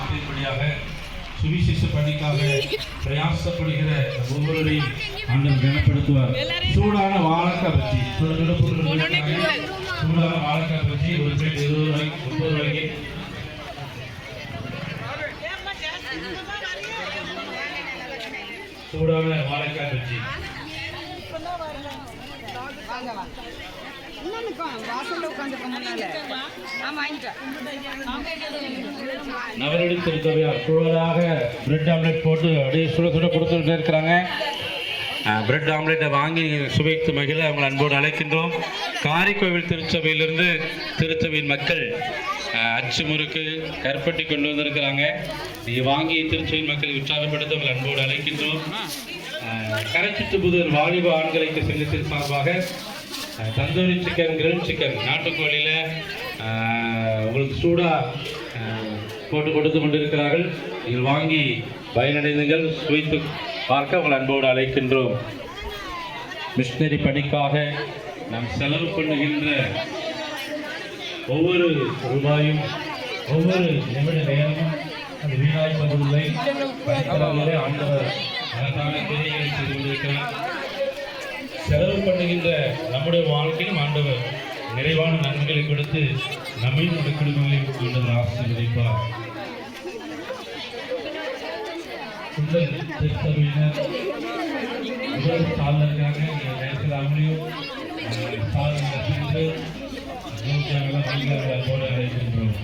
வார்த்தைப்படியாக சுவிசேஷ பணிக்காக பிரயாசப்படுகிற ஒவ்வொருவரையும் ஆண்டவர் கனப்படுத்துவார். சூடான வாழைக்காய் பற்றி. சூடான வாழைக்காய் பற்றி ஒரு பிளேட் இருபது ரூபாய்க்கு முப்பது ரூபாய்க்கு. சூடான வாழைக்காய் பற்றி வாசல்ல நான் வாங்கிட்டேன். நவரடி திருத்தவையார் சூழலாக பிரெட் ஆம்லெட் போட்டு அப்படியே சுட சுட கொடுத்துட்டு இருக்கிறாங்க. பிரெட் ஆம்லெட்டை வாங்கி சுவைத்து மகிழ அவங்களை அன்போடு அழைக்கின்றோம். காரைக்கோவில் திருச்சபையிலிருந்து திருச்சபையின் மக்கள் அச்சு முறுக்கு கருப்பட்டி கொண்டு வந்திருக்கிறாங்க. நீங்கள் வாங்கி திருச்சபையின் மக்களை உற்சாகப்படுத்த அவங்களை அன்போடு அழைக்கின்றோம். அஹ், கரைச்சிட்டு புதர் வாலிப ஆண்களுக்கு சங்கத்தின் சார்பாக தந்தூரி சிக்கன் கிரில் சிக்கன் நாட்டுக்கோழியில் உங்களுக்கு சூடாக போட்டு கொடுத்து கொண்டிருக்கிறார்கள் இதில் வாங்கி பயனடைந்துங்கள். சுவைத்து பார்க்க உங்கள் அன்போடு அழைக்கின்றோம். மிஷினரி பணிக்காக நாம் செலவு பண்ணுகின்ற ஒவ்வொரு ரூபாயும் ஒவ்வொரு நிமிட நேரமும் அது வீணாய் போவதில்லை ஆண்டவர் அழகான செய்து கொண்டிருக்கிறார். செலவு பண்ணுகின்ற நம்முடைய வாழ்க்கையிலும் ஆண்டவர் நிறைவான நன்மைகளை கொடுத்து நம்மை நம்முடைய குடும்பங்களையும் கொண்டு ஆசீர்வதிப்பார். உங்கள் திருச்சபையினர் சார்ந்த இருக்காங்க இந்த நேரத்தில் அவங்களையும் சார்ந்த போட அழைக்கின்றோம்.